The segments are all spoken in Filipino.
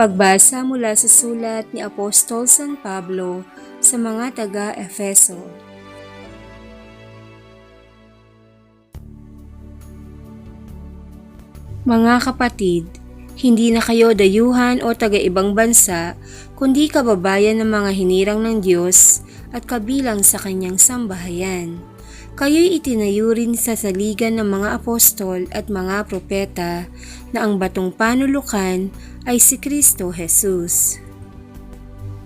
Pagbasa mula sa sulat ni Apostol San Pablo sa mga taga-Efeso. Mga kapatid, hindi na kayo dayuhan o taga-ibang bansa, kundi kababayan ng mga hinirang ng Diyos at kabilang sa kanyang sambahayan. Kayo'y itinayo rin sa saligan ng mga apostol at mga propeta na ang batong panulukan ay si Kristo Jesus.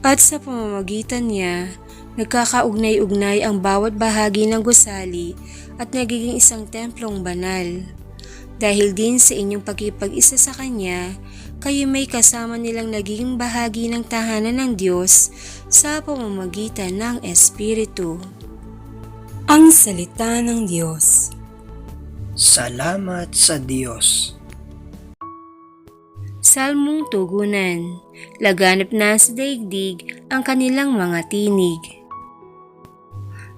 At sa pamamagitan niya, nagkakaugnay-ugnay ang bawat bahagi ng gusali at nagiging isang templong banal. Dahil din sa inyong pagkipag-isa sa Kanya, kayo may kasama nilang naging bahagi ng tahanan ng Diyos sa pamamagitan ng Espiritu. Ang Salita ng Diyos Salamat sa Diyos. Salmong Tugunan Laganap na sa daigdig ang kanilang mga tinig.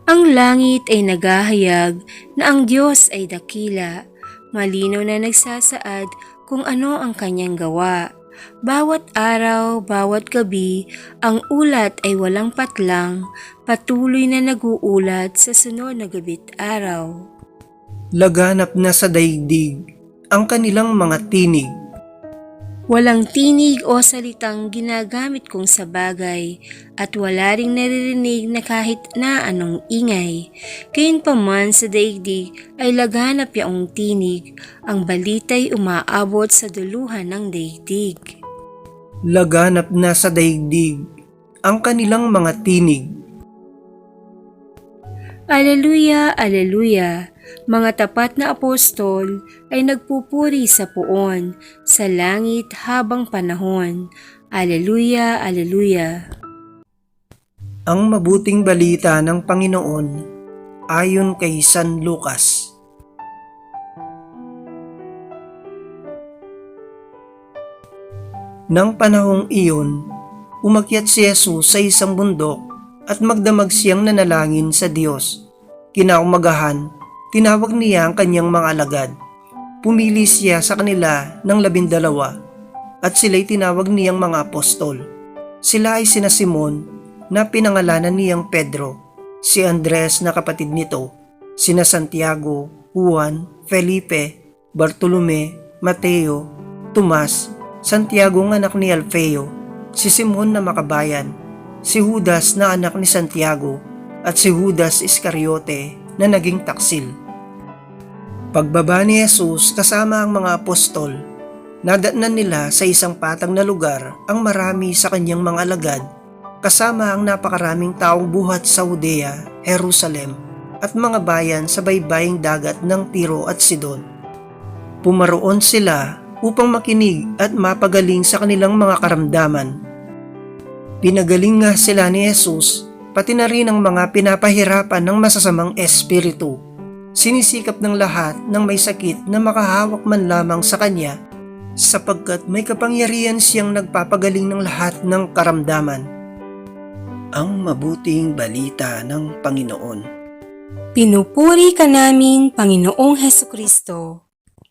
Ang langit ay naghahayag na ang Diyos ay dakila, malinaw na nagsasaad kung ano ang kanyang gawa. Bawat araw, bawat gabi, ang ulat ay walang patlang, patuloy na naguulat sa sunod na gabit araw. Laganap na sa daigdig ang kanilang mga tinig. Walang tinig o salitang ginagamit kong sa bagay at wala ring naririnig na kahit na anong ingay. Gayunpaman sa daigdig ay laganap yaong tinig, ang balita'y umaabot sa duluhan ng daigdig. Laganap na sa daigdig ang kanilang mga tinig. Aleluya, aleluya! Mga tapat na apostol ay nagpupuri sa puon, sa langit habang panahon. Aleluya, aleluya! Ang mabuting balita ng Panginoon ayon kay San Lucas. Nang panahong iyon, umakyat si Jesus sa isang bundok at magdamag siyang nanalangin sa Diyos. Kinaumagahan, tinawag niya ang kanyang mga alagad. Pumili siya sa kanila ng labindalawa at sila'y tinawag niyang mga apostol. Sila ay sina Simon na pinangalanan niyang Pedro, si Andres na kapatid nito, sina Santiago, Juan, Felipe, Bartolome, Mateo, Tomas, Santiago ng anak ni Alfeo, si Simon na makabayan, si Judas na anak ni Santiago, at si Judas Iscariote na naging taksil. Pagbaba ni Jesus kasama ang mga apostol, nadatnan nila sa isang patang na lugar ang marami sa kanyang mga alagad kasama ang napakaraming taong buhat sa Judea, Jerusalem at mga bayan sa baybaying dagat ng Tiro at Sidon. Pumaroon sila upang makinig at mapagaling sa kanilang mga karamdaman. Pinagaling nga sila ni Jesus pati na rin ang mga pinapahirapan ng masasamang espiritu. Sinisikap ng lahat ng may sakit na makahawak man lamang sa kanya sapagkat may kapangyarihan siyang nagpapagaling ng lahat ng karamdaman. Ang mabuting balita ng Panginoon. Pinupuri ka namin, Panginoong Heso Kristo.